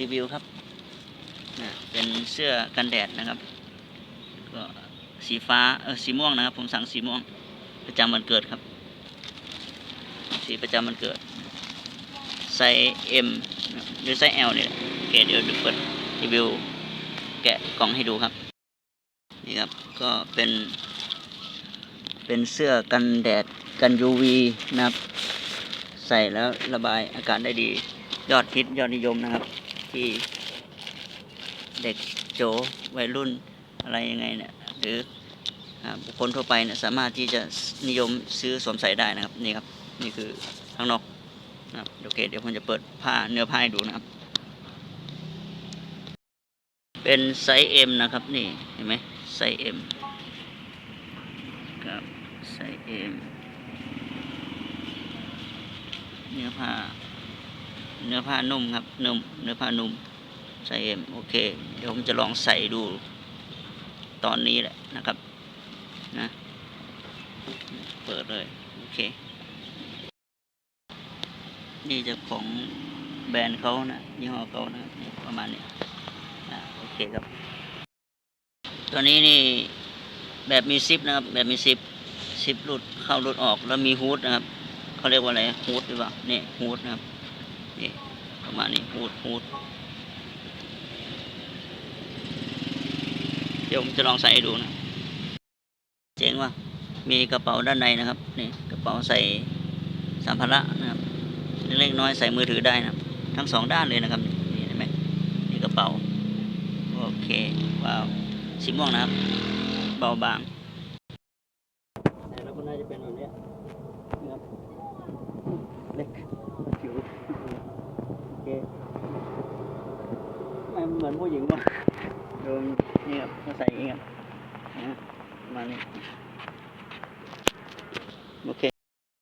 รีวิวครับนะเป็นเสื้อกันแดดนะครับ ก็สีฟ้าเออสีม่วงนะครับ ผมสั่งสีม่วง ประจำวันเกิดครับ สีประจำวันเกิดไซส์ M นะครับหรือไซส์ L เนี่ยโอเคเดี๋ยวดูเปิดรีวิวแกะกล่องให้ดูครับนี่ครับก็เป็น เป็นเสื้อกันแดดกัน UV นะครับ ใส่แล้วระบายอากาศได้ดี ยอดฮิตยอดนิยมนะครับ ที่เด็กโจวัยรุ่นอะไรยังไงเนี่ยหรือบุคคลทั่วไปเนี่ยสามารถที่จะนิยมซื้อสวมใส่ได้นะครับนี่ครับนี่คือข้างนอกนะครับโอเคเดี๋ยวผมจะเปิดผ้าเนื้อผ้าให้ดูนะครับ เป็นไซส์ M นะครับนี่เห็นไหมไซส์ M ครับไซส์ M เนื้อผ้า เนื้อผ้านุ่มครับนุ่มเนื้อผ้านุ่มไซส์ M โอเค เดี๋ยวผมจะลองใส่ดู ตอนนี้แหละนะครับนะเปิดเลย โอเค นี่จะของแบรนด์เขานะยี่ห้อเขานะประมาณนี้อ่าโอเคครับ ตัวนี้นี่แบบมีซิปนะครับ แบบมีซิปซิปหลุดเข้าหลุดออกแล้วมีฮูดนะครับเขาเรียกว่าอะไรฮูดหรือเปล่านี่ฮูดนะครับ นี่ประมาณนี้ฮูดฮูดเดี๋ยวผมจะลองใส่ดูนะ เจ๋งว่ะมีกระเป๋าด้านในนะครับนี่กระเป๋าใส่สัมภาระนะครับเล็กน้อยใส่มือถือได้นะทั้งสองด้านเลยนะครับนี่เห็นไหมนี่กระเป๋าโอเคว้าวสีม่วงนะครับ เบาบางแล้วก็น่าจะเป็นแบบนี้ยนะครับเล็กผิวโอเค ทำไมมันเหมือนผู้